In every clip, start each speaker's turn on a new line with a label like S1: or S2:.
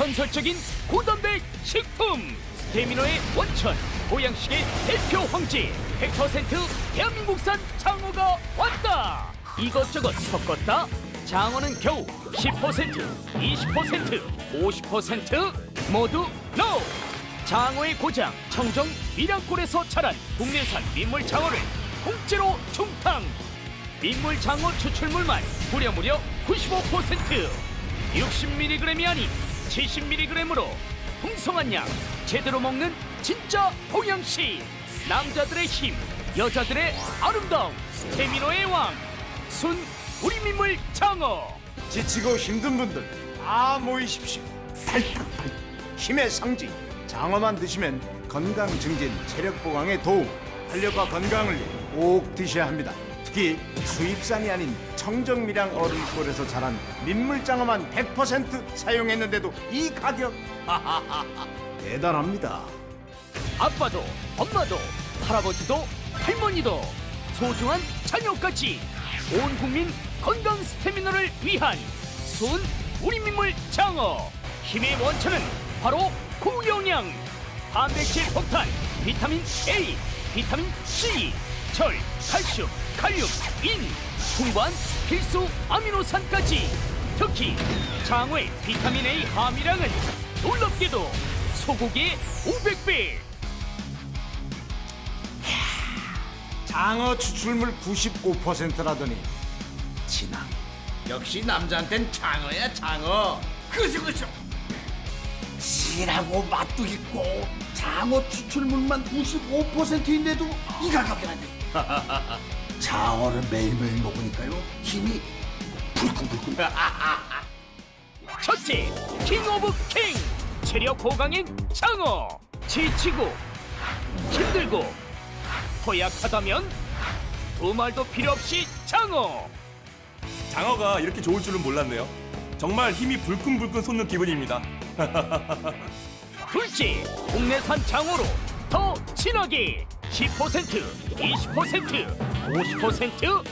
S1: 전설적인 고단백 식품. 스테미너의 원천 보양식의 대표 황제 100% 대한민국산 장어가 왔다. 이것저것 섞었다. 장어는 겨우 10% 20% 50% 모두 NO! 장어의 고장 청정 밀양골에서 자란 국내산 민물 장어를 통째로 중탕. 민물 장어 추출물만 무려 무려 95% 60mg이 아닌 70mg으로 풍성한 양 제대로 먹는 진짜 보양식 남자들의 힘 여자들의 아름다움 스테미노의 왕순 우리 민물 장어
S2: 지치고 힘든 분들 다 모이십시오. 힘의 상징 장어만 드시면 건강 증진, 체력 보강에 도움, 활력과 건강을 꼭 드셔야 합니다. 특히 수입산이 아닌 청정밀양 어린골에서 자란 민물장어만 100% 사용했는데도 이 가격 대단합니다.
S1: 아빠도 엄마도 할아버지도 할머니도 소중한 자녀까지 온 국민 건강 스태미너를 위한 순 우리 민물 장어. 힘의 원천은 바로 고영양. 단백질 폭탄 비타민 A 비타민 C 철 칼슘 칼륨 인 풍부한 필수 아미노산까지. 특히 장어의 비타민 A 함유량은 놀랍게도 소고기의 500배.
S2: 장어 추출물 95%라더니. 진앙.
S3: 역시 남자한텐 장어야 장어. 그죠 그죠 실하고 맛도 있고 장어 추출물만 95%인데도 이 가격이라니 장어를 매일매일 먹으니까요 힘이 불끈불끈
S1: 첫째, 킹 오브 킹! 체력 고강인 장어! 지치고, 힘들고, 허약하다면 두 말도 필요 없이 장어!
S4: 장어가 이렇게 좋을 줄은 몰랐네요. 정말 힘이 불끈불끈 솟는 기분입니다.
S1: 둘째, 국내산 장어로 더 진하게 10%, 20%, 50%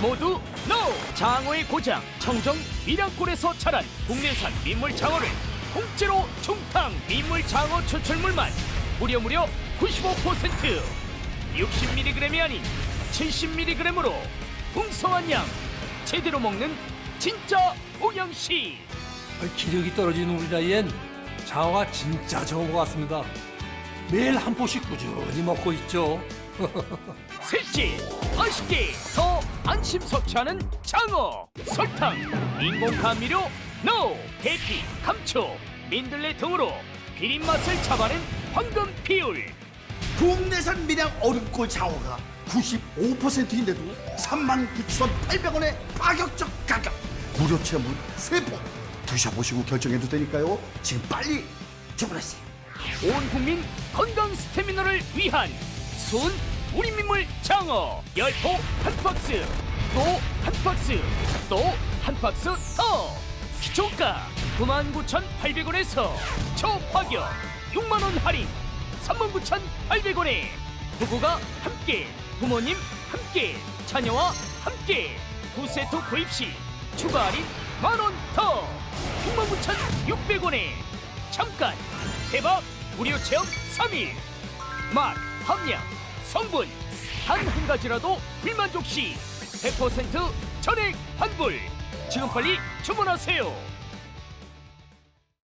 S1: 모두 NO! 장어의 고장 청정 밀양골에서 자란 국내산 민물 장어를 통째로 중탕 민물 장어 추출물만 무려 무려 95% 60mg이 아닌 70mg으로 풍성한 양 제대로 먹는 진짜 보양식
S5: 기력이 떨어지는 우리 나이엔 장어가 진짜 좋은 것 같습니다. 매일 한 포씩 꾸준히 먹고 있죠.
S1: 셋째, 맛있게 더 안심 섭취하는 장어. 설탕, 인공 감미료, 노 대피, 감초, 민들레 등으로 비린 맛을 잡아낸 황금 비율.
S3: 국내산 밀양 얼음골 장어가 95%인데도 39,800원의 파격적 가격. 무료 체험은 3번. 드셔보시고 결정해도 되니까요. 지금 빨리 주문하세요
S1: 온 국민 건강 스태미너를 위한 순 우리 민물 장어 열포 한 박스 또 한 박스 또 한 박스 더. 기초가 99,800원에서 초파격 6만원 할인 39,800원에 부부가 함께 부모님 함께 자녀와 함께 두 세트 구입 시 추가 할인 만원 더. 69,600원에 잠깐 대박 무료 체험 3일 맛, 함량, 성분. 단 한 가지라도 불만족 시. 100% 전액 환불. 지금 빨리 주문하세요